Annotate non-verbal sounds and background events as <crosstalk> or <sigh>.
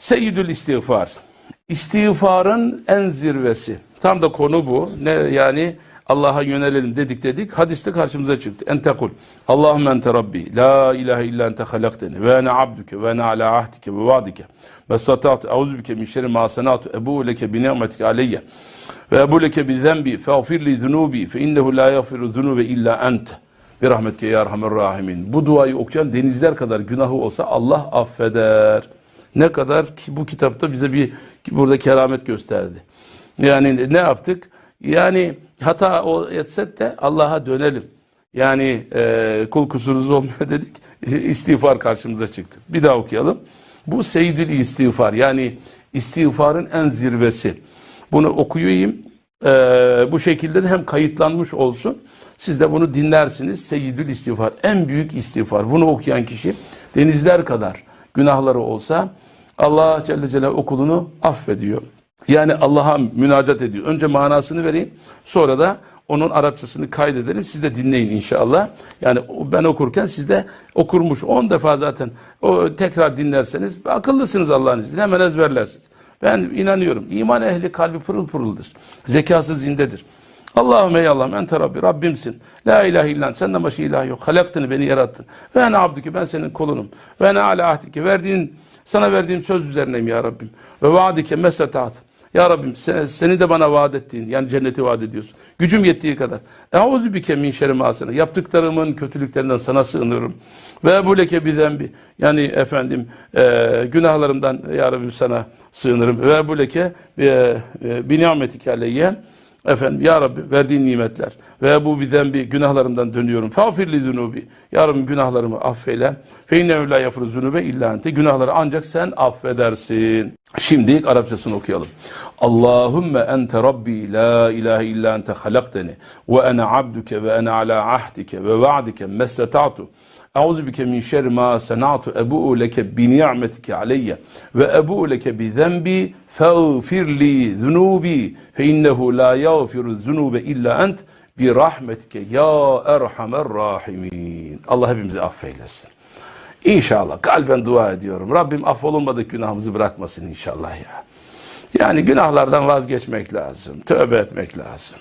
Seyyidül istiğfar. İstiğfarın en zirvesi. Tam da konu bu. Ne yani Allah'a yönelelim dedik dedik. Hadiste karşımıza çıktı. En tekul. Allahümme ente Rabbi. La ilahe illa ente halakteni. Ve ene abduke. Ve ene ala ahdike ve vaadike. Ve satatu. Euzu bike min şerri ma sanatu. Ebu leke bi ni'metike aleyye. Ve ebu leke bi zenbi. Feğfir li zunubi. Fe innehu la yaghfiru zunube illa ente. Bir rahmetke ya Erhamer Rahimin. Bu duayı okuyan denizler kadar günahı olsa Allah affeder. Ne kadar ki bu kitapta bize bir burada keramet gösterdi. Yani ne yaptık? Yani hata o etsek de Allah'a dönelim. Yani e, kul kusuruz olmuyor <laughs> dedik. İstiğfar karşımıza çıktı. Bir daha okuyalım. Bu seyyidül istiğfar yani istiğfarın en zirvesi. Bunu okuyayım. E, bu şekilde de hem kayıtlanmış olsun. Siz de bunu dinlersiniz. Seyyidül istiğfar. En büyük istiğfar. Bunu okuyan kişi denizler kadar günahları olsa Allah Celle Celaluhu okulunu affediyor. Yani Allah'a münacat ediyor. Önce manasını vereyim. Sonra da onun Arapçasını kaydedelim. Siz de dinleyin inşallah. Yani ben okurken siz de okurmuş. 10 defa zaten o tekrar dinlerseniz akıllısınız Allah'ın izniyle. Hemen ezberlersiniz. Ben inanıyorum. İman ehli kalbi pırıl pırıldır. Zekası zindedir. Allahümme ey Allah'ım ente Rabbi Rabbimsin. La ilahe illan senden başka ilah yok. Halaktını beni yarattın. Ve ene abdüke ben senin kolunum. Ve ene ala ahdike verdiğin sana verdiğim söz üzerineyim ya Rabbim. Ve vaadike mesletat. Ya Rabbim sen, seni de bana vaat ettiğin yani cenneti vaat ediyorsun. Gücüm yettiği kadar. Euzu bike min şerri. Yaptıklarımın kötülüklerinden sana sığınırım. Ve bu leke zembi. Yani efendim e, günahlarımdan ya Rabbim sana sığınırım. Ve bu leke e, e, bi nimetike aleyye. Efendim ya Rabbi verdiğin nimetler ve bu birden bir günahlarımdan dönüyorum. Fafirli zunubi. Ya Rabbi günahlarımı affeyle. Fe innehu la yafru zunube illa ente. Günahları ancak sen affedersin. Şimdi ilk Arapçasını okuyalım. Allahümme ente Rabbi la ilahe illa ente halakteni ve ene abduke ve ene ala ahdike ve va'dike mesleta'tu. Euzu bike min şerri ma sana'tu ebu'u leke bi ni'metike aleyye ve ebu'u leke bi zenbi feğfir li zunubi fe innehu la yağfiru zunube illa ent bi rahmetike ya erhamer rahimin. Allah hepimizi affeylesin. İnşallah kalben dua ediyorum. Rabbim affolunmadık günahımızı bırakmasın inşallah ya. Yani günahlardan vazgeçmek lazım. Tövbe etmek lazım.